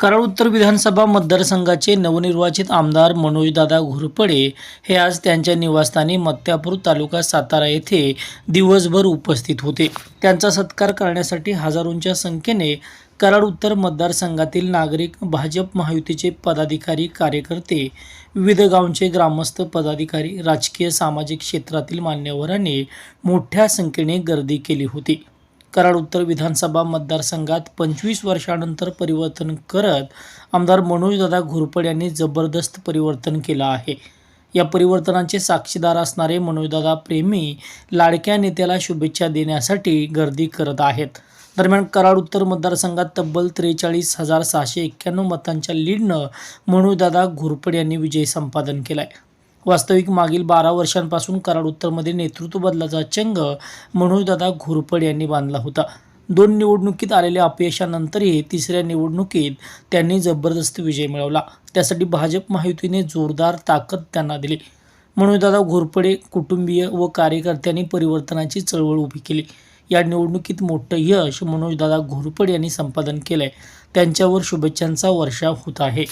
कराड उत्तर विधानसभा मतदारसंघाचे नवनिर्वाचित आमदार मनोजदादा घोरपडे हे आज त्यांच्या निवासस्थानी मत्यापूर तालुका सातारा येथे दिवसभर उपस्थित होते. त्यांचा सत्कार करण्यासाठी हजारोंच्या संख्येने कराड उत्तर मतदारसंघातील नागरिक भाजप महायुतीचे पदाधिकारी कार्यकर्ते विविध गावचे ग्रामस्थ पदाधिकारी राजकीय सामाजिक क्षेत्रातील मान्यवरांनी मोठ्या संख्येने गर्दी केली होती. कराड उत्तर विधानसभा मतदारसंघात पंचवीस वर्षानंतर परिवर्तन करत आमदार मनोजदादा घोरपड यांनी जबरदस्त परिवर्तन केलं आहे. या परिवर्तनाचे साक्षीदार असणारे मनोजदादा प्रेमी लाडक्या नेत्याला शुभेच्छा देण्यासाठी गर्दी करत आहेत. दरम्यान कराड उत्तर मतदारसंघात तब्बल त्रेचाळीस हजार सहाशे एक्क्याण्णव मतांच्या लीडनं मनोजदादा घोरपड यांनी विजय संपादन केला आहे वास्तविक मागील बारा वर्षांपासून कराड उत्तरमध्ये नेतृत्व बदलाचा चंग मनोजदादा घोरपड यांनी बांधला होता. दोन निवडणुकीत आलेल्या अपयशानंतरही तिसऱ्या निवडणुकीत त्यांनी जबरदस्त विजय मिळवला. त्यासाठी भाजप महायुतीने जोरदार ताकद त्यांना दिली. मनोजदादा घोरपडे कुटुंबीय व कार्यकर्त्यांनी परिवर्तनाची चळवळ उभी केली. या निवडणुकीत मोठं यश मनोजदादा घोरपडे यांनी संपादन केलं आहे त्यांच्यावर शुभेच्छांचा वर्षाव होत आहे.